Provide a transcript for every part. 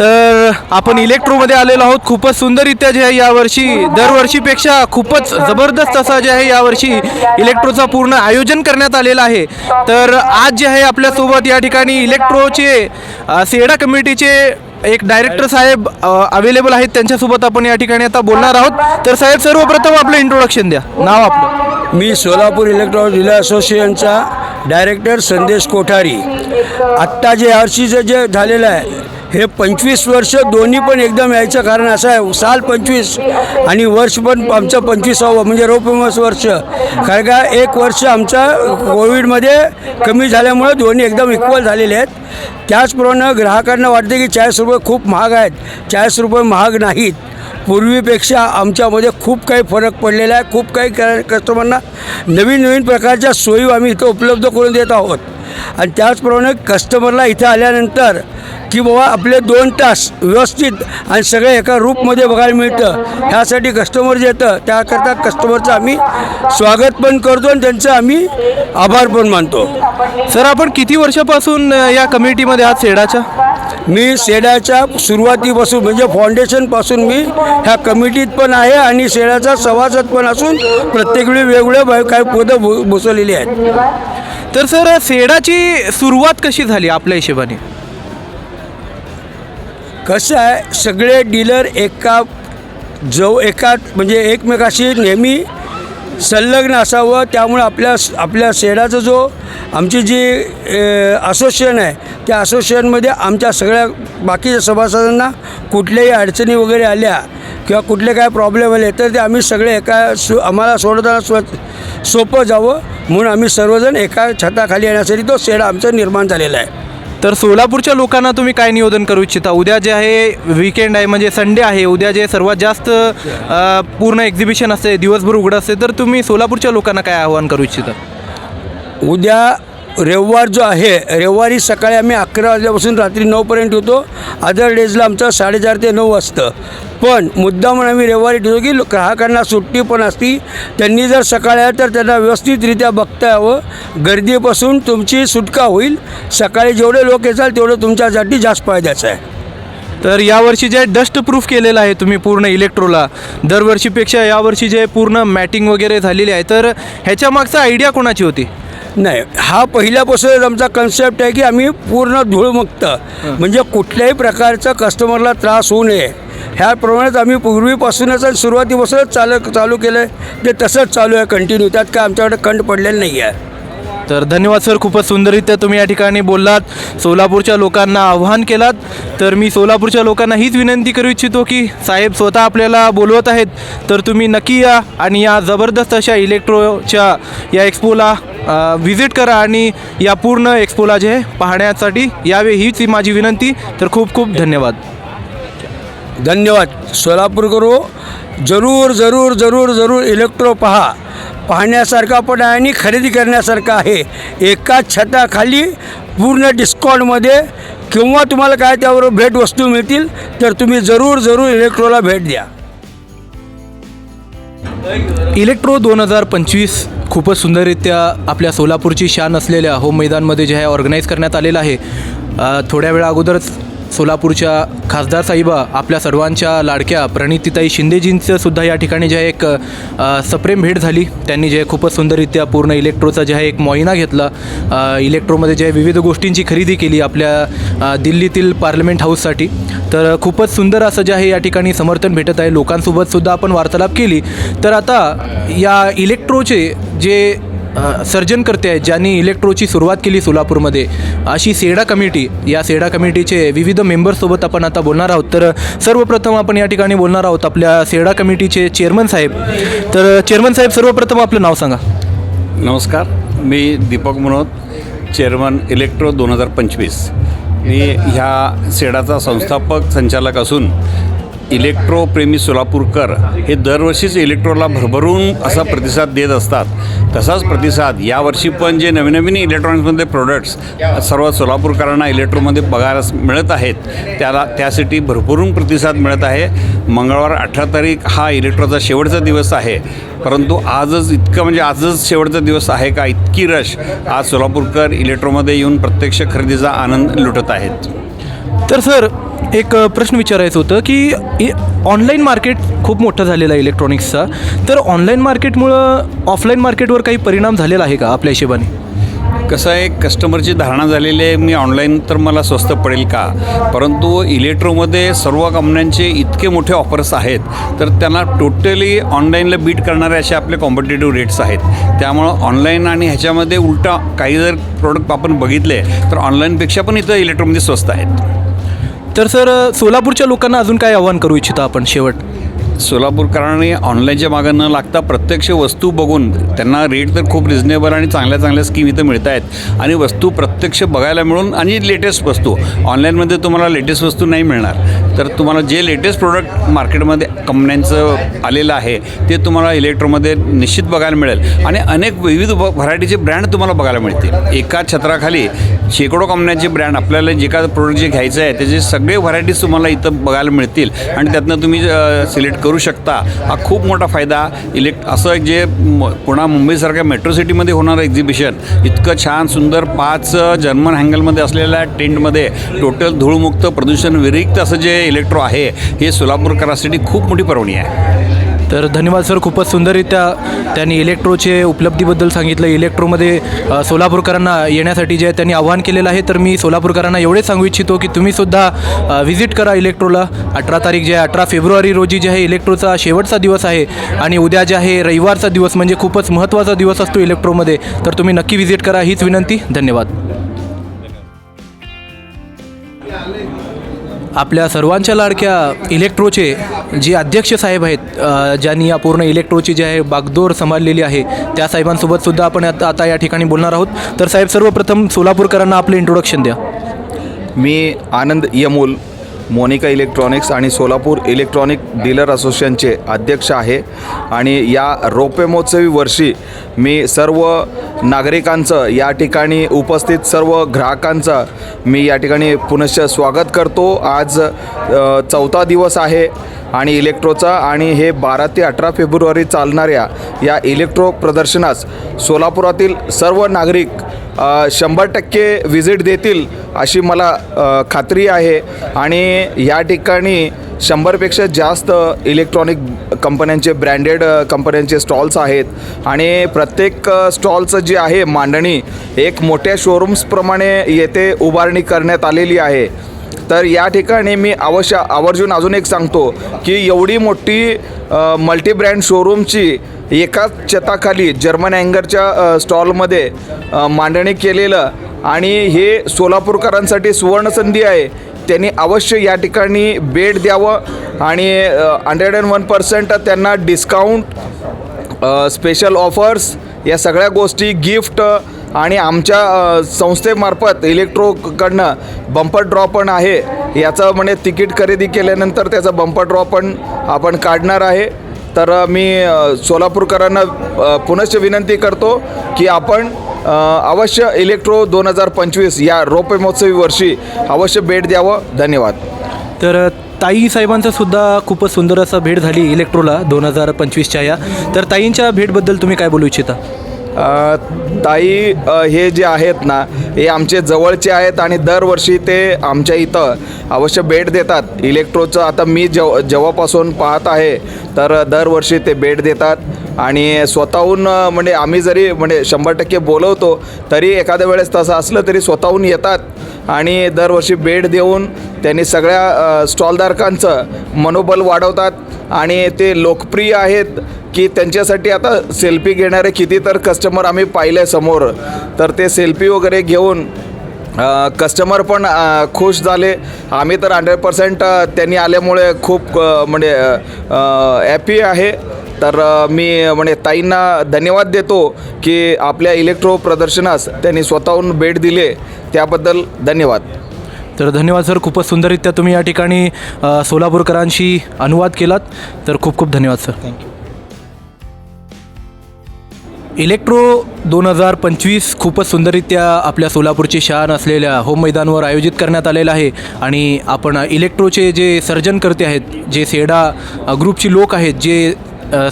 तर आपण इलेक्ट्रोमध्ये आलेलो आहोत. खूपच सुंदररित्या जे आहे यावर्षी दरवर्षीपेक्षा खूपच जबरदस्त असा जे आहे यावर्षी इलेक्ट्रोचा पूर्ण आयोजन करण्यात आलेलं आहे. तर आज जे आहे आपल्यासोबत या ठिकाणी इलेक्ट्रोचे सेडा कमिटीचे एक डायरेक्टर साहेब अवेलेबल आहेत. त्यांच्यासोबत आपण या ठिकाणी आता बोलणार आहोत. तर साहेब सर्वप्रथम आपलं इंट्रोडक्शन द्या. नाव आपलं. मी सोलापूर इलेक्ट्रॉनिक डिलर असोसिएशनचा डायरेक्टर संदेश कोठारी. आत्ता जे यावर्षीचं जे झालेलं आहे हे पंचवीस वर्ष दोन्ही पण एकदम यायचं कारण असं आहे. साल पंचवीस आणि वर्ष पण आमचं पंचवीसावं म्हणजे रोपमस वर्ष. कारण का एक वर्ष आमचं कोविडमध्ये कमी झाल्यामुळे दोन्ही एकदम इक्वल झालेले आहेत. त्याचप्रमाणे ग्राहकांना वाटते की चाळीस रुपये खूप महाग आहेत. चाळीस रुपये महाग नाहीत. पूर्वीपेक्षा आमच्यामध्ये खूप काही फरक पडलेला आहे. खूप काही क कस्टमरना नवीन नवीन प्रकारच्या सोयी आम्ही इथं उपलब्ध करून देत आहोत. आणि त्याचप्रमाणे कस्टमरला इथं आल्यानंतर की बाबा आपले दोन तास व्यवस्थित आणि सगळे एका रूपमध्ये बघायला मिळतं. ह्यासाठी कस्टमर जे येतं त्याकरता कस्टमरचं आम्ही स्वागत पण करतो आणि त्यांचं आम्ही आभार पण मानतो. सर आपण किती वर्षापासून या कमिटीमध्ये आहात सेडाच्या? मी सेडाच्या सुरुवातीपासून म्हणजे फाउंडेशनपासून मी ह्या कमिटीत पण आहे आणि सेडाचा सभासद पण असून प्रत्येक वेळी वेगवेगळे ब- काही पदं भू भूसवलेली आहेत. तर सर सेडाची सुरुवात कशी झाली आपल्या हिशोबाने? कसं आहे सगळे डीलर एका जव एका म्हणजे एकमेकाशी नेहमी संलग्न असावं. त्यामुळे आपल्या आपल्या सेडाचा जो आमची जी असोसिएशन आहे त्या असोसिएशनमध्ये आमच्या सगळ्या बाकीच्या सभासदांना कुठल्याही अडचणी वगैरे आल्या किंवा कुठले काय प्रॉब्लेम आले तर ते आम्ही सगळे एका सु आम्हाला सोडताना स्व सोपं जावं. म्हणून आम्ही सर्वजण एका छताखाली येण्यासाठी तो शेडा आमचा निर्माण झालेला आहे. तर सोलापूरच्या लोकांना तुम्ही काय निवेदन करू इच्छिता? उद्या जे आहे विकेंड आहे म्हणजे संडे आहे उद्या जे सर्वात जास्त पूर्ण एक्झिबिशन असते दिवसभर उघडं असते तर तुम्ही सोलापूरच्या लोकांना काय आवाहन करू इच्छिता? उद्या रविवार जो आहे रविवारी सकाळी आम्ही अकरा वाजल्यापासून रात्री नऊपर्यंत होतो. अदर डेजला आमचं साडेचार ते नऊ वाजतं. पण मुद्दा म्हणून आम्ही रविवारी ठेवतो की ग्राहकांना सुट्टी पण असती. त्यांनी जर सकाळी आलं तर त्यांना व्यवस्थितरित्या बघता यावं. गर्दीपासून तुमची सुटका होईल. सकाळी जेवढे लोक येचाल तेवढं तुमच्यासाठी जास्त फायद्याचं आहे. तर यावर्षी जे डस्ट प्रूफ केलेलं आहे तुम्ही पूर्ण इलेक्ट्रोला दरवर्षीपेक्षा यावर्षी जे पूर्ण मॅटिंग वगैरे झालेली आहे तर ह्याच्या मागचा आयडिया कोणाची होती? नाही हा पहिल्यापासूनच आमचा कन्सेप्ट आहे की आम्ही पूर्ण धूळमुक्त म्हणजे कुठल्याही प्रकारचा कस्टमरला त्रास होऊ नये. ह्याप्रमाणेच आम्ही पूर्वीपासूनच आणि सुरुवातीपासूनच चालू चालू केलं आहे ते तसंच चालू आहे कंटिन्यू त्यात काय आमच्याकडे खंड पडलेलं नाही आहे तर धन्यवाद सर. खूपच सुंदररित्या तुम्ही या ठिकाणी बोललात. सोलापूरच्या लोकांना आव्हान केलात. तर मी सोलापूरच्या लोकांना हीच विनंती करू इच्छितो की साहेब स्वतः आपल्याला बोलवत आहेत. तर तुम्ही नक्की या आणि या जबरदस्त अशा इलेक्ट्रोच्या या एक्सपोला व्हिजिट करा आणि या पूर्ण एक्सपोला जे पाहण्यासाठी यावे हीच माझी विनंती. तर खूप खूप धन्यवाद. धन्यवाद. सोलापूरकर जरूर जरूर जरूर जरूर इलेक्ट्रो पहा. पाहण्यासारखा पण आहे आणि खरेदी करण्यासारखा आहे. एकाच छताखाली पूर्ण डिस्काउंटमध्ये किंवा तुम्हाला काय त्याबरोबर भेटवस्तू मिळतील तर तुम्ही जरूर जरूर इलेक्ट्रोला भेट द्या. इलेक्ट्रो दोन हजार पंचवीस खूपच सुंदररित्या आपल्या सोलापूरची शान असलेल्या होम मैदानमध्ये जे आहे ऑर्गनाईज करण्यात आलेलं आहे. थोड्या वेळा अगोदरच सोलापूरच्या खासदार साहिबा आपल्या सर्वांच्या लाडक्या प्रणितीताई शिंदेजींचं सुद्धा या ठिकाणी जे एक सप्रेम भेट झाली. त्यांनी जे खूपच सुंदररित्या पूर्ण इलेक्ट्रोचा जे आहे एक मोहिना घेतला. इलेक्ट्रोमध्ये जे विविध गोष्टींची खरेदी केली आपल्या दिल्लीतील पार्लमेंट हाऊससाठी. तर खूपच सुंदर असं जे आहे या ठिकाणी समर्थन भेटत आहे. लोकांसोबत सुद्धा आपण वार्तालाप केली. तर आता या इलेक्ट्रोचे जे सर्जन करते आहेत ज्यांनी इलेक्ट्रोची सुरुवात केली सोलापूरमध्ये. अशी सेडा कमिटी या सेडा कमिटीचे विविध मेंबर्ससोबत आपण आता बोलणार आहोत. तर सर्वप्रथम आपण या ठिकाणी बोलणार आहोत आपल्या सेडा कमिटीचे चेअरमन साहेब. तर चेअरमन साहेब सर्वप्रथम आपलं नाव सांगा. नमस्कार. मी दीपक मनोद चेअरमन इलेक्ट्रो दोन हजार पंचवीस. मी ह्या सेडाचा संस्थापक संचालक असून इलेक्ट्रोप्रेमी सोलापूरकर हे दरवर्षीच इलेक्ट्रोला भरभरून असा प्रतिसाद देत असतात. तसाच प्रतिसाद यावर्षी पण जे नवीन नवीन इलेक्ट्रॉनिक्समध्ये प्रोडक्ट्स सर्व सोलापूरकरांना इलेक्ट्रोमध्ये बघायला मिळत आहेत त्याला त्यासाठी भरभरून प्रतिसाद मिळत आहे. मंगळवार अठरा तारीख हा इलेक्ट्रोचा शेवटचा दिवस आहे. परंतु आजच इतकं म्हणजे आजच शेवटचा दिवस आहे का? इतकी रश. आज सोलापूरकर इलेक्ट्रोमध्ये येऊन प्रत्यक्ष खरेदीचा आनंद लुटत आहेत. तर सर एक प्रश्न विचारायचं होतं की इ ऑनलाईन मार्केट खूप मोठं झालेलं आहे इलेक्ट्रॉनिक्सचा तर ऑनलाईन मार्केटमुळं ऑफलाईन मार्केटवर काही परिणाम झालेला आहे का आपल्या हिशेबाने? कसं आहे कस्टमरची धारणा झालेली आहे मी ऑनलाईन तर मला स्वस्त पडेल का? परंतु इलेक्ट्रोमध्ये सर्व कंपन्यांचे इतके मोठे ऑफर्स आहेत तर त्यांना टोटली ऑनलाईनला बीट करणारे असे आपले कॉम्पिटेटिव्ह रेट्स आहेत. त्यामुळं ऑनलाईन आणि ह्याच्यामध्ये उलटा काही जर प्रोडक्ट आपण बघितले तर ऑनलाईनपेक्षा पण इथं इलेक्ट्रोमध्ये स्वस्त आहेत. तर सर सोलापूरच्या लोकांना अजून काय आव्हान करू इच्छिता आपण शेवट? सोलापूरकरांनी ऑनलाईनच्या मागं न लागता प्रत्यक्ष वस्तू बघून त्यांना रेट तर खूप रिझनेबल आणि चांगल्या चांगल्या स्कीम इथं मिळत आहेत. आणि वस्तू प्रत्यक्ष बघायला मिळून आणि लेटेस्ट वस्तू. ऑनलाईनमध्ये तुम्हाला लेटेस्ट वस्तू नाही मिळणार. तर तुम्हाला जे लेटेस्ट प्रोडक्ट मार्केटमध्ये कंपन्यांचं आलेलं आहे ते तुम्हाला इलेक्ट्रोमध्ये निश्चित बघायला मिळेल. आणि अनेक विविध व्हरायटीचे ब्रँड तुम्हाला बघायला मिळतील. एका छत्राखाली शेकडो कंपन्यांचे ब्रँड आपल्याला जे काय प्रोडक्ट जे घ्यायचं आहे त्याचे सगळे व्हरायटीज तुम्हाला इथं बघायला मिळतील. आणि त्यातनं तुम्ही सिलेक्ट करू शकता. हा खूप मोठा फायदा. इलेक्ट असं एक जे म- मुंबईसारख्या मेट्रो सिटीमध्ये होणारं एक्झिबिशन इतकं छान सुंदर पाच जर्मन हँगलमध्ये असलेल्या टेंटमध्ये टोटल धूळमुक्त प्रदूषण व्यतिरिक्त असं जे इलेक्ट्रो आहे हे सोलापूरकरांसाठी खूप मोठी पर्वणी आहे. तर धन्यवाद सर. खूपच सुंदररित्या त्यांनी इलेक्ट्रोचे उपलब्धीबद्दल सांगितलं. इलेक्ट्रोमध्ये सोलापूरकरांना येण्यासाठी जे त्यांनी आवाहन केलेलं आहे तर मी सोलापूरकरांना एवढेच सांगू इच्छितो की तुम्हीसुद्धा व्हिजिट करा इलेक्ट्रोला अठरा तारीख जे आहे अठरा फेब्रुवारी रोजी जे आहे इलेक्ट्रोचा शेवटचा दिवस आहे आणि उद्या जे आहे रविवारचा दिवस म्हणजे खूपच महत्त्वाचा दिवस असतो इलेक्ट्रोमध्ये तर तुम्ही नक्की व्हिजिट करा. हीच विनंती. धन्यवाद. आपल्या सर्वांच्या लाडक्या इलेक्ट्रोचे जे अध्यक्ष साहेब आहेत ज्यांनी या पूर्ण इलेक्ट्रोची जी आहे बागदोर सांभाळलेली आहे त्या साहेबांसोबत सुद्धा आपण आता आता या ठिकाणी बोलणार आहोत. तर साहेब सर्वप्रथम सोलापूरकरांना आपले इंट्रोडक्शन द्या. मी आनंद यमूल मोनिका इलेक्ट्रॉनिक्स आणि सोलापूर इलेक्ट्रॉनिक डीलर असोसिएशनचे अध्यक्ष आहे. आणि या रोपे महोत्सवी वर्षी मी सर्व नागरिकांचं या ठिकाणी उपस्थित सर्व ग्राहकांचं मी या ठिकाणी पुनश्च स्वागत करतो. आज चौथा दिवस आहे आणि इलेक्ट्रोचा आणि हे बारा ते अठरा फेब्रुवारी चालणाऱ्या या इलेक्ट्रो प्रदर्शनास सोलापुरातील सर्व नागरिक शंभर टक्के व्हिजिट देतील अशी मला खात्री आहे. आणि या ठिकाणी शंभरपेक्षा जास्त इलेक्ट्रॉनिक कंपन्यांचे ब्रँडेड कंपन्यांचे स्टॉल्स आहेत. आणि प्र प्रत्येक स्टॉलचं जे आहे मांडणी एक मोठ्या शोरूम्सप्रमाणे येथे उभारणी करण्यात आलेली आहे. तर या ठिकाणी मी अवश्य आवर्जून अजून एक सांगतो की एवढी मोठी मल्टीब्रँड शोरूमची एकाच छताखाली जर्मन अँगरच्या स्टॉलमध्ये मांडणी केलेलं आणि हे सोलापूरकरांसाठी सुवर्णसंधी आहे. त्यांनी अवश्य या ठिकाणी भेट द्यावं आणि हंड्रेड अँड वन पर्सेंट त्यांना डिस्काउंट स्पेशल ऑफर्स या सगळ्या गोष्टी गिफ्ट आणि आमच्या संस्थेमार्फत इलेक्ट्रोकडनं बंपर ड्रॉ पण आहे. याचं म्हणजे तिकीट खरेदी केल्यानंतर त्याचा बंपर ड्रॉ पण आपण काढणार आहे. तर मी सोलापूरकरांना पुनश्च विनंती करतो की आपण अवश्य इलेक्ट्रो दोन हजार पंचवीस या रोपे महोत्सवी वर्षी अवश्य भेट द्यावं. धन्यवाद. तर ताई साहेबांचं सुद्धा खूपच सुंदर असं भेट झाली इलेक्ट्रोला दोन हजार पंचवीसच्या या. तर ताईंच्या भेटबद्दल तुम्ही काय बोलू इच्छिता? ताई हे जे आहेत ना हे आमचे जवळचे आहेत आणि दरवर्षी ते आमच्या इथं अवश्य भेट देतात. इलेक्ट्रोचं आता मी जेव जेव्हापासून पाहत आहे तर दरवर्षी ते भेट देतात. आणि स्वतःहून म्हणजे आम्ही जरी म्हणजे शंभर टक्के बोलवतो तरी एखाद्या वेळेस तसं असलं तरी स्वतःहून येतात. आणि दरवर्षी भेट देऊन त्यांनी सगळ्या स्टॉलधारकांचं मनोबल वाढवतात. आणि ते लोकप्रिय आहेत. की त्यांच्यासाठी आता सेल्फी घेणारे किती तर कस्टमर आम्ही पाहिले समोर. तर ते सेल्फी वगैरे घेऊन कस्टमर पण खुश झाले. आम्ही तर हंड्रेड पर्सेंट त्यांनी आल्यामुळे खूप म्हणजे हॅपी आहे. तर मी म्हणजे ताईंना धन्यवाद देतो की आपल्या इलेक्ट्रो प्रदर्शनास त्यांनी स्वतःहून भेट दिले. त्याबद्दल धन्यवाद. तर धन्यवाद सर. खूपच सुंदररित्या तुम्ही या ठिकाणी सोलापूरकरांशी अनुवाद केलात. तर खूप खूप धन्यवाद सर. थँक्यू इलेक्ट्रो दोन हजार पंचवीस खूपच सुंदररित्या आपल्या सोलापूरची शान असलेल्या होम मैदानवर आयोजित करण्यात आलेलं आहे. आणि आपण इलेक्ट्रोचे जे सर्जनकर्ते आहेत जे सेडा ग्रुपची लोक आहेत जे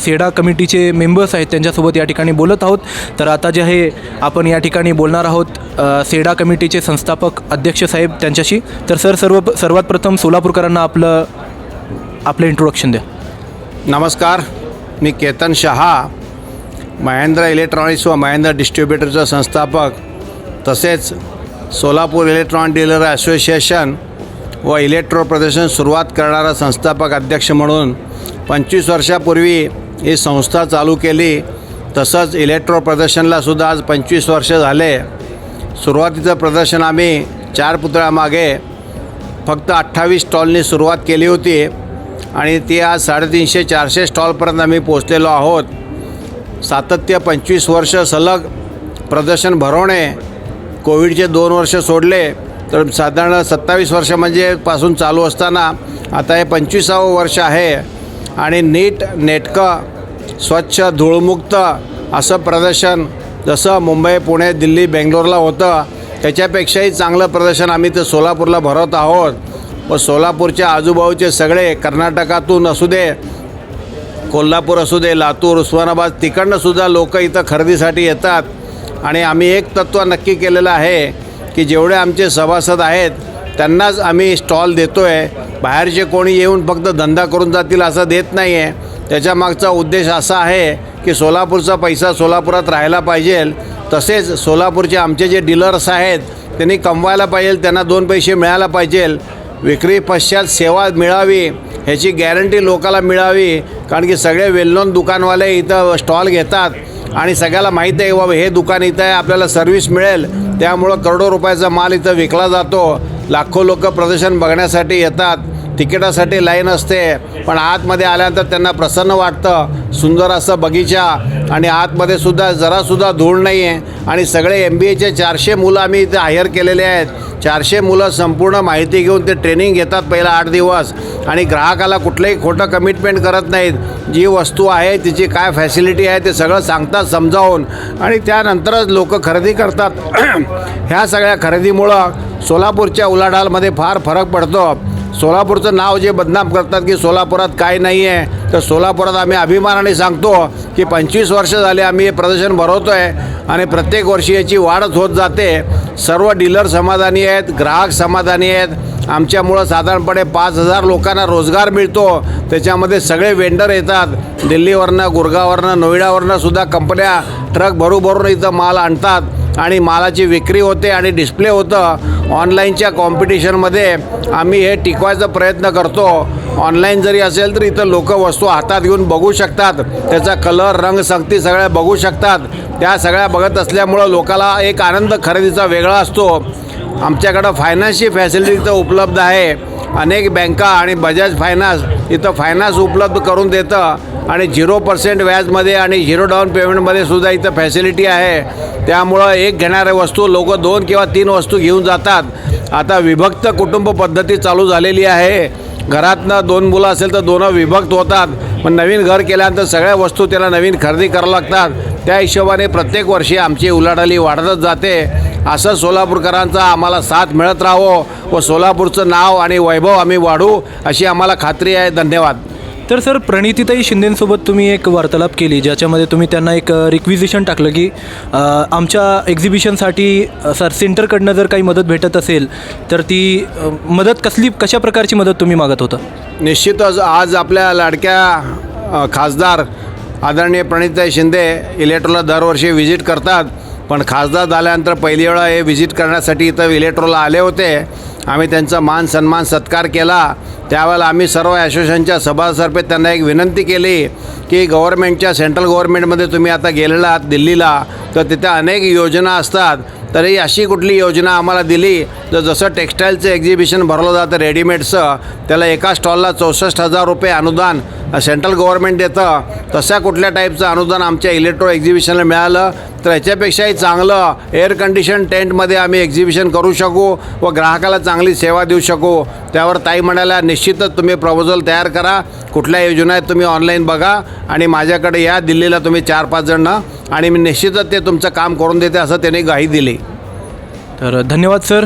सेडा कमिटीचे मेंबर्स आहेत त्यांच्यासोबत या ठिकाणी बोलत आहोत. तर आता जे आहे आपण या ठिकाणी बोलणार आहोत सेडा कमिटीचे संस्थापक अध्यक्ष साहेब त्यांच्याशी. तर सर सर्व सर्वात प्रथम सोलापूरकरांना आपलं आपलं इंट्रोडक्शन द्या. नमस्कार मी केतन शहा महेंद्र इलेक्ट्रॉनिक्स व महेंद्र डिस्ट्रीब्युटरचा संस्थापक तसेच सोलापूर इलेक्ट्रॉनिक डीलर असोसिएशन व इलेक्ट्रो प्रदर्शन सुरुवात करणारा संस्थापक अध्यक्ष म्हणून पंचवीस वर्षापूर्वी ही संस्था चालू केली. तसंच इलेक्ट्रो प्रदर्शनलासुद्धा आज पंचवीस वर्ष झाले. सुरुवातीचं प्रदर्शन आम्ही चार पुतळ्यामागे फक्त अठ्ठावीस स्टॉलनी सुरुवात केली होती आणि ती आज साडेतीनशे चारशे स्टॉलपर्यंत आम्ही पोचलेलो आहोत. सातत्य पंचवीस वर्ष सलग प्रदर्शन भरवणे कोविडचे दोन वर्ष सोडले तर साधारण सत्तावीस वर्ष म्हणजे पासून चालू असताना आता हे पंचवीसावं वर्ष आहे. आणि नीट नेटकं स्वच्छ धूळमुक्त असं प्रदर्शन जसं मुंबई पुणे दिल्ली बेंगलोरला होतं त्याच्यापेक्षाही चांगलं प्रदर्शन आम्ही ते सोलापूरला भरवत आहोत. व सोलापूरच्या आजूबाजूचे सगळे कर्नाटकातून असू दे कोल्हापूर असू दे लातूर उस्मानाबाद तिकडनं सुद्धा लोक इथं खरेदीसाठी येतात. आणि आम्ही एक तत्त्व नक्की केलेलं आहे की जेवढे आमचे सभासद आहेत त्यांनाच आम्ही स्टॉल देतो आहे बाहेरचे कोणी येऊन फक्त धंदा करून जातील असं देत नाही आहे त्याच्यामागचा उद्देश असा आहे की सोलापूरचा पैसा सोलापुरात राहायला पाहिजे. तसेच सोलापूरचे आमचे जे डीलर्स आहेत त्यांनी कमवायला पाहिजे त्यांना दोन पैसे मिळायला पाहिजे. विक्री पश्चात सेवा मिळावी. ह्याची गॅरंटी लोकाला मिळावी कारण की सगळे वेलनोन दुकानवाले इथं स्टॉल घेतात. आणि सगळ्याला माहीत आहे बाबा हे दुकान इथं आहे आपल्याला सर्व्हिस मिळेल. त्यामुळं करोडो रुपयाचा माल इथं विकला जातो. लाखो लोक प्रदर्शन बघण्यासाठी येतात. तिकिटासाठी लाईन असते पण आतमध्ये आल्यानंतर त्यांना प्रसन्न वाटतं. सुंदर असं बगीचा आणि आतमध्ये सुद्धा जरासुद्धा धूळ नाही आहे आणि सगळे एम बी एचे चारशे मुलं आम्ही इथे हायर केलेले आहेत. चारशे मुलं संपूर्ण माहिती घेऊन ते ट्रेनिंग घेतात पहिला आठ दिवस. आणि ग्राहकाला कुठलंही खोटं कमिटमेंट करत नाहीत. जी वस्तू आहे तिची काय फॅसिलिटी आहे ते सगळं सांगतात समजावून. आणि त्यानंतरच लोक खरेदी करतात. ह्या सगळ्या खरेदीमुळं सोलापूरच्या उलाढालमध्ये फार फरक पडतो. सोलापूरचं नाव जे बदनाम करतात की सोलापुरात काय नाही आहे तर सोलापुरात आम्ही अभिमानाने सांगतो की पंचवीस वर्ष झाले आम्ही हे प्रदर्शन भरवतो आहे आणि प्रत्येक वर्षी याची वाढच होत जाते. सर्व डीलर समाधानी आहेत ग्राहक समाधानी आहेत. आमच्यामुळं साधारणपणे पाच हजार लोकांना रोजगार मिळतो. त्याच्यामध्ये सगळे वेंडर येतात. दिल्लीवरनं गुरगावरनं नोईडावरनं सुद्धा कंपन्या ट्रक भरू भरून इथं माल आणतात. आणि मालाची विक्री होते आणि डिस्प्ले होतं. ऑनलाईनच्या कॉम्पिटिशनमध्ये आम्ही हे टिकवायचा प्रयत्न करतो. ऑनलाईन जरी असेल तर इथं लोक वस्तू हातात घेऊन बघू शकतात. त्याचा कलर रंग संगती सगळ्या बघू शकतात. त्या सगळ्या बघत असल्यामुळं लोकाला एक आनंद खरेदीचा वेगळा असतो. आमच्याकडं फायनान्सची फॅसिलिटी तर उपलब्ध आहे. अनेक बँका आणि बजाज फायनान्स इथं फायनान्स उपलब्ध करून देतं. आणि झिरो पर्सेंट व्याजमध्ये आणि झिरो डाऊन पेमेंटमध्ये सुद्धा इथं फॅसिलिटी आहे. त्यामुळं एक घेणाऱ्या वस्तू लोक दोन किंवा तीन वस्तू घेऊन जातात. आता विभक्त कुटुंब पद्धती चालू झालेली आहे. घरातनं दोन मुलं असेल तर दोनं विभक्त होतात. पण नवीन घर केल्यानंतर सगळ्या वस्तू त्याला नवीन खरेदी करावं लागतात. त्या हिशोबाने प्रत्येक वर्षी आमची उलाढाली वाढतच जाते. असं सोलापूरकरांचा आम्हाला साथ मिळत राहावं व सोलापूरचं नाव आणि वैभव आम्ही वाढू अशी आम्हाला खात्री आहे. धन्यवाद. तर सर प्रणितीताई शिंदेंसोबत तुम्ही एक वार्तालाप केली ज्याच्यामध्ये तुम्ही त्यांना एक रिक्विजिशन टाकलं की आमच्या एक्झिबिशनसाठी सर सेंटरकडनं जर काही मदत भेटत असेल तर ती मदत कसली कशा प्रकारची मदत तुम्ही मागत होता? निश्चितच आज आपल्या लाडक्या खासदार आदरणीय प्रणिताई शिंदे इलेक्ट्रोला दरवर्षी व्हिजिट करतात. पण खासदार झाल्यानंतर पहिली वेळा हे व्हिजिट करण्यासाठी इथं इलेक्ट्रोला आले होते. आम्ही त्यांचा मान सन्मान सत्कार केला. त्यावेळेला आम्ही सर्व असोसिएशनच्या सभातर्फे त्यांना एक विनंती केली की गव्हर्नमेंटच्या सेंट्रल गव्हर्नमेंटमध्ये तुम्ही आता गेलेला आहात दिल्लीला तर तिथे अनेक योजना असतात. तरी अशी कुठली योजना आम्हाला दिली तर जसं टेक्स्टाईलचं एक्झिबिशन भरलं जातं रेडीमेडचं त्याला एका स्टॉलला चौसष्ट हजार रुपये अनुदान सेंट्रल गव्हर्नमेंट देतं. तशा कुठल्या टाईपचं अनुदान आमच्या इलेक्ट्रो एक्झिबिशनला मिळालं तर ह्याच्यापेक्षाही चांगलं एअर कंडिशन टेंटमध्ये आम्ही एक्झिबिशन करू शकू व ग्राहकाला चांगली सेवा देऊ शकू. त्यावर ताई म्हणाल्या निश्चितच तुम्ही प्रपोजल तयार करा. कुठल्या योजना आहेत तुम्ही ऑनलाईन बघा. आणि माझ्याकडे या दिल्लीला तुम्ही चार पाच जण. आणि मी निश्चितच ते तुमचं काम करून देते असं त्याने ग्वाही दिली. तर धन्यवाद सर.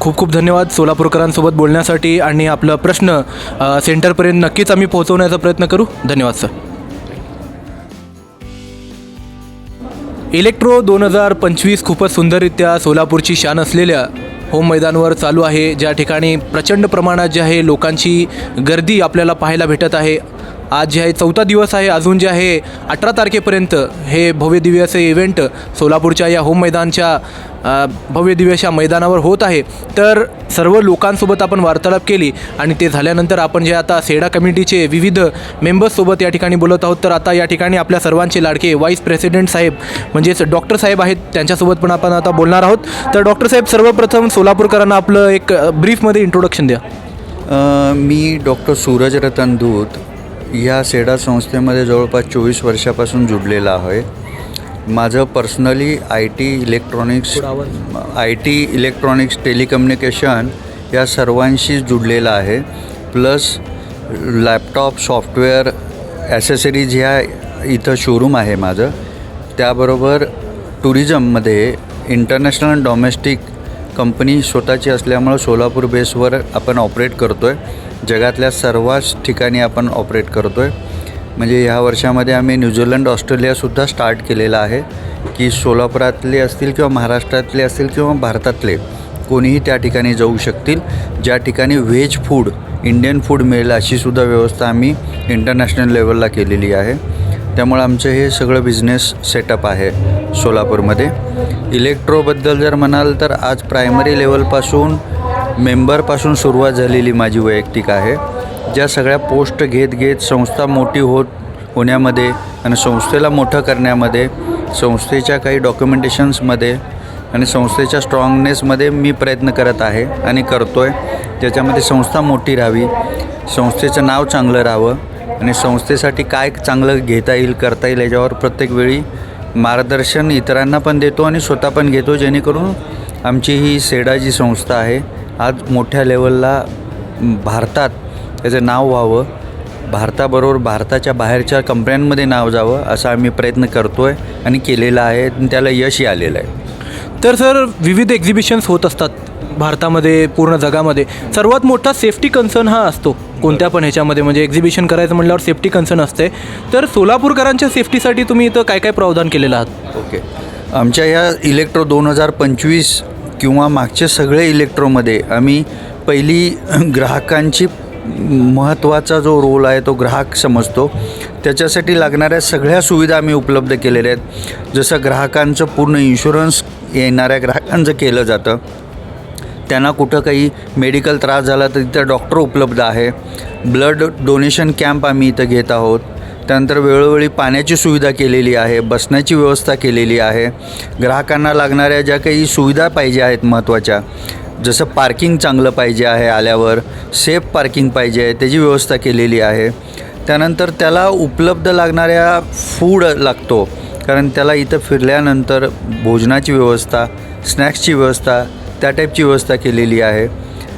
खूप खूप धन्यवाद सोलापूरकरांसोबत बोलण्यासाठी. आणि आपला प्रश्न सेंटरपर्यंत नक्कीच आम्ही पोहोचवण्याचा प्रयत्न करू. धन्यवाद सर. इलेक्ट्रो दोन हजार पंचवीस खूपच सुंदररित्या सोलापूरची शान असलेल्या होम मैदानवर चालू आहे. ज्या ठिकाणी प्रचंड प्रमाणात जे आहे लोकांची गर्दी आपल्याला पाहायला भेटत आहे. आज जे आहे चौथा दिवस आहे अजून जे आहे अठरा तारखेपर्यंत हे भव्य दिव्य असे इव्हेंट सोलापूरच्या या होम मैदानच्या अ, भव्य मैदानावर होत आहे. तर सर्व लोकांसोबत आपण वार्तालाप केली आणि ते झाल्यानंतर आपण जे आता सेडा कमिटीचे विविध मेंबर्ससोबत या ठिकाणी बोलत आहोत. तर आता या ठिकाणी आपल्या सर्वांचे लाडके वाईस प्रेसिडेंट साहेब म्हणजेच डॉक्टर साहेब आहेत त्यांच्यासोबत पण आपण आता बोलणार आहोत. तर डॉक्टर साहेब सर्वप्रथम सोलापूरकरांना आपलं एक ब्रीफमध्ये इंट्रोडक्शन द्या. मी डॉक्टर सूरज रतन दूत ह्या सेडा संस्थेमध्ये जवळपास चोवीस वर्षापासून जुडलेला आहे. माझं personally I T electronics I T electronics telecommunication या सर्वांशी जुडलेलं आहे. प्लस लॅपटॉप सॉफ्टवेअर ॲसेसरीज ह्या इथं शोरूम आहे माझं. त्याबरोबर टुरिझममध्ये इंटरनॅशनल डॉमेस्टिक कंपनी स्वतःची असल्यामुळं सोलापूर बेसवर आपण ऑपरेट करतो आहे जगातल्या सर्वच ठिकाणी आपण ऑपरेट करतो आहे म्हणजे ह्या वर्षामध्ये आम्ही न्यूझीलंड ऑस्ट्रेलियासुद्धा स्टार्ट केलेला आहे. की सोलापुरातले असतील किंवा महाराष्ट्रातले असतील किंवा भारतातले कोणीही त्या ठिकाणी जाऊ शकतील. ज्या ठिकाणी व्हेज फूड इंडियन फूड मिळेल अशीसुद्धा व्यवस्था आम्ही इंटरनॅशनल लेवलला केलेली आहे. त्यामुळे आमचं हे सगळं बिझनेस सेटअप आहे सोलापूरमध्ये. इलेक्ट्रोबद्दल जर म्हणाल तर आज प्रायमरी लेवलपासून मेंबरपासून सुरुवात झालेली माझी वैयक्तिक आहे ज्या सगळ्या पोस्ट घेत घेत संस्था मोठी होत होण्यामध्ये आणि संस्थेला मोठं करण्यामध्ये संस्थेच्या काही डॉक्युमेंटेशन्समध्ये आणि संस्थेच्या स्ट्रॉंगनेसमध्ये मी प्रयत्न करत आहे आणि करतो आहे त्याच्यामध्ये संस्था मोठी राहावी संस्थेचं नाव चांगलं राहावं आणि संस्थेसाठी काय चांगलं घेता येईल करता येईल याच्यावर प्रत्येक वेळी मार्गदर्शन इतरांना पण देतो आणि स्वतः पण घेतो जेणेकरून आमची ही सेडा जी संस्था आहे. आज मोठ्या लेवलला भारतात त्याचं नाव व्हावं. भारताबरोबर भारताच्या बाहेरच्या कंपन्यांमध्ये नाव जावं असा आम्ही प्रयत्न करतो आहे आणि केलेला आहे आणि त्याला यशही आलेलं आहे. तर सर विविध एक्झिबिशन्स होत असतात भारतामध्ये पूर्ण जगामध्ये. सर्वात मोठा सेफ्टी कन्सर्न हा असतो. कोणत्या पण ह्याच्यामध्ये म्हणजे एक्झिबिशन करायचं म्हटल्यावर सेफ्टी कन्सर्न असते. तर सोलापूरकरांच्या सेफ्टीसाठी तुम्ही इथं काय काय प्रावधान केलेलं आहात? ओके. आमच्या या इलेक्ट्रो दोन हजार पंचवीस किंवा मागचे सगळे इलेक्ट्रोमध्ये आम्ही पहिली ग्राहकांची महत्त्वाचा जो रोल आहे तो ग्राहक समजतो. त्याच्यासाठी लागणाऱ्या सगळ्या सुविधा आम्ही उपलब्ध केलेल्या आहेत. जसं ग्राहकांचं पूर्ण इन्शुरन्स येणाऱ्या ग्राहकांचं केलं जातं. त्यांना कुठं काही मेडिकल त्रास झाला तर तिथं डॉक्टर उपलब्ध आहे. ब्लड डोनेशन कॅम्प आम्ही इथं घेत आहोत. त्यानंतर वेळोवेळी पाण्याची सुविधा केलेली आहे बसण्याची व्यवस्था केलेली आहे. ग्राहकांना लागणाऱ्या ज्या काही सुविधा पाहिजे आहेत महत्त्वाच्या जसं पार्किंग चांगलं पाहिजे आहे आल्यावर सेफ पार्किंग पाहिजे आहे त्याची व्यवस्था केलेली आहे. त्यानंतर त्याला उपलब्ध लागणाऱ्या फूड लागतो कारण त्याला इथं फिरल्यानंतर भोजनाची व्यवस्था स्नॅक्सची व्यवस्था त्या टाईपची व्यवस्था केलेली आहे.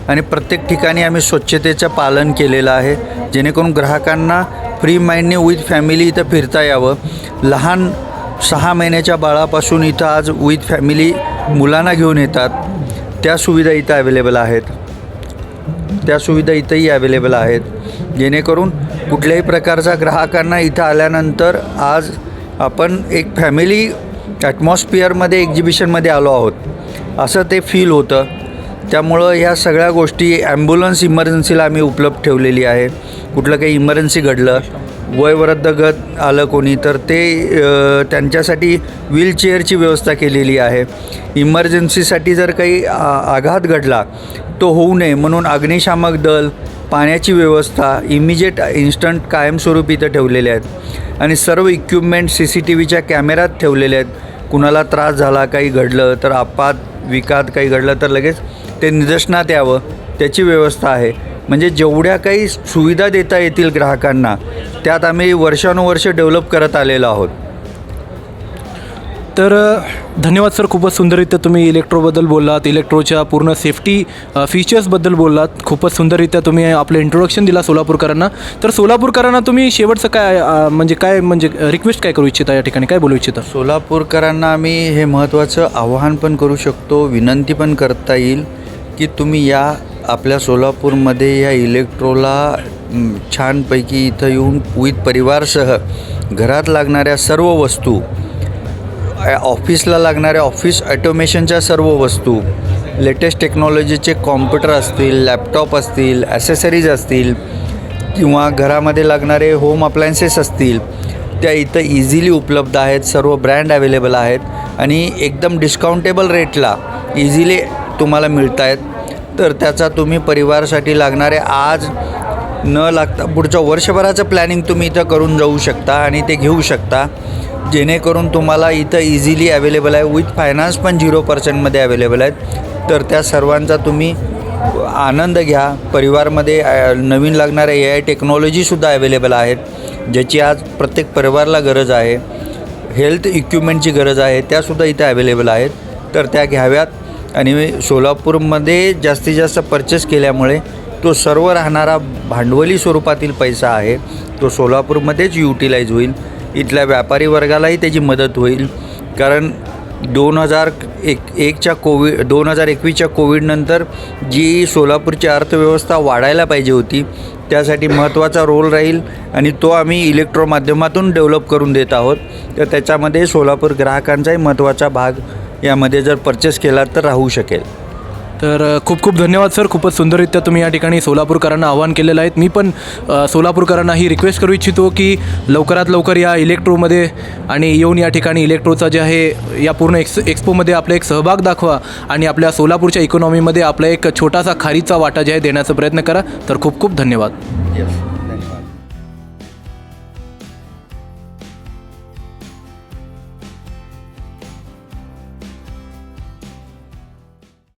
आणि प्रत्येक ठिकाणी आम्ही स्वच्छतेचं पालन केलेलं आहे जेणेकरून ग्राहकांना फ्री माइंडने विथ फॅमिली इथं फिरता यावं. लहान सहा महिन्याच्या बाळापासून इथं आज विथ फॅमिली मुलांना घेऊन येतात. त्या सुविधा इथं अवेलेबल आहेत. त्या सुविधा इथंही अवेलेबल आहेत. जेणेकरून कुठल्याही प्रकारचा ग्राहकांना इथं आल्यानंतर आज आपण एक फॅमिली ॲटमॉस्फिअरमध्ये एक्झिबिशनमध्ये आलो आहोत. असं ते फील होतं. त्यामुळं ह्या सगळ्या गोष्टी ॲम्ब्युलन्स इमर्जन्सीला आम्ही उपलब्ध ठेवलेली आहे. कुठलं काही इमर्जन्सी घडलं वयवृद्ध गत आलं कोणी तर ते त्यांच्यासाठी व्हीलचेअरची व्यवस्था केलेली आहे. इमर्जन्सीसाठी जर काही आ आघात घडला तो होऊ नये म्हणून अग्निशामक दल पाण्याची व्यवस्था इमिजिएट इन्स्टंट कायमस्वरूपी इथं ठेवलेले आहेत. आणि सर्व इक्विपमेंट सी सी टी व्हीच्या कॅमेऱ्यात ठेवलेले आहेत. कुणाला त्रास झाला काही घडलं तर आपात विकात काही घडलं तर लगेच ते निदर्शनात यावं त्याची व्यवस्था आहे. म्हणजे जेवढ्या काही सुविधा देता येतील ग्राहकांना त्यात आम्ही वर्षानुवर्ष डेव्हलप करत आलेलो आहोत. तर धन्यवाद सर खूपच सुंदररित्या तुम्ही इलेक्ट्रोबद्दल बोललात. इलेक्ट्रोच्या पूर्ण सेफ्टी फीचर्सबद्दल बोललात. खूपच सुंदररित्या तुम्ही आपलं इंट्रोडक्शन दिला सोलापूरकरांना. तर सोलापूरकरांना तुम्ही शेवटचं काय म्हणजे काय म्हणजे रिक्वेस्ट काय करू इच्छिता या ठिकाणी? काय बोलू इच्छिता? सोलापूरकरांना आम्ही हे महत्त्वाचं आवाहन पण करू शकतो विनंती पण करता येईल की तुम्ही या आपल्या सोलापूरमध्ये या इलेक्ट्रोला छानपैकी इथं येऊन विथ परिवारसह घरात लागणाऱ्या सर्व वस्तू ऑफिसला लागणाऱ्या ऑफिस ऑटोमेशनच्या सर्व वस्तू लेटेस्ट टेक्नॉलॉजीचे कॉम्प्युटर असतील लॅपटॉप असतील ॲसेसरीज असतील किंवा घरामध्ये लागणारे होम अप्लायन्सेस असतील त्या इथं इझिली उपलब्ध आहेत सर्व ब्रँड अवेलेबल आहेत आणि एकदम डिस्काउंटेबल रेटला इझिली तुम्हाला मिळत आहेत तर त्याचा तुम्ही परिवारासाठी लागणारे आज न लागता पुढच्या वर्षभराचं प्लॅनिंग तुम्ही इथं करून जाऊ शकता आणि ते घेऊ शकता. जेणेकरून तुम्हाला इथं इझिली अवेलेबल आहे. विथ फायनान्स पण झिरो पर्सेंटमध्ये अवेलेबल आहेत. तर त्या सर्वांचा तुम्ही आनंद घ्या. परिवारमध्ये नवीन लागणाऱ्या ए आय टेक्नॉलॉजीसुद्धा अवेलेबल आहेत ज्याची आज प्रत्येक परिवाराला गरज आहे. हेल्थ इक्विपमेंटची गरज आहे. त्यासुद्धा इथे अवेलेबल आहेत. तर त्या घ्याव्यात. आणि सोलापूरमध्ये जास्तीत जास्त परचेस केल्यामुळे तो सर्व राहणारा भांडवली स्वरूपातील पैसा आहे. तो सोलापूरमध्येच युटिलाइज होईल. इथल्या व्यापारी वर्गालाही त्याची मदत होईल. कारण दोन हजार एक एकच्या कोविड दोन हजार एकवीसच्या कोविडनंतर जी सोलापूरची अर्थव्यवस्था वाढायला पाहिजे होती त्यासाठी महत्त्वाचा रोल राहील आणि तो आम्ही इलेक्ट्रो माध्यमातून डेव्हलप करून देत आहोत. तर त्याच्यामध्ये सोलापूर ग्राहकांचाही महत्त्वाचा भाग यामध्ये जर परचेस केला तर राहू शकेल. तर खूप खूप धन्यवाद सर. खूपच सुंदररित्या तुम्ही या ठिकाणी सोलापूरकरांना आवाहन केलेलं आहे. मी पण सोलापूरकरांना ही रिक्वेस्ट करू इच्छितो की लवकरात लवकर या इलेक्ट्रोमध्ये आणि येऊन या ठिकाणी इलेक्ट्रोचा जे आहे या पूर्ण एक्स एक्सपोमध्ये आपला एक सहभाग दाखवा आणि आपल्या सोलापूरच्या इकॉनॉमीमध्ये आपला एक छोटासा खारीचा वाटा जे आहे देण्याचा प्रयत्न करा. तर खूप खूप धन्यवाद. येस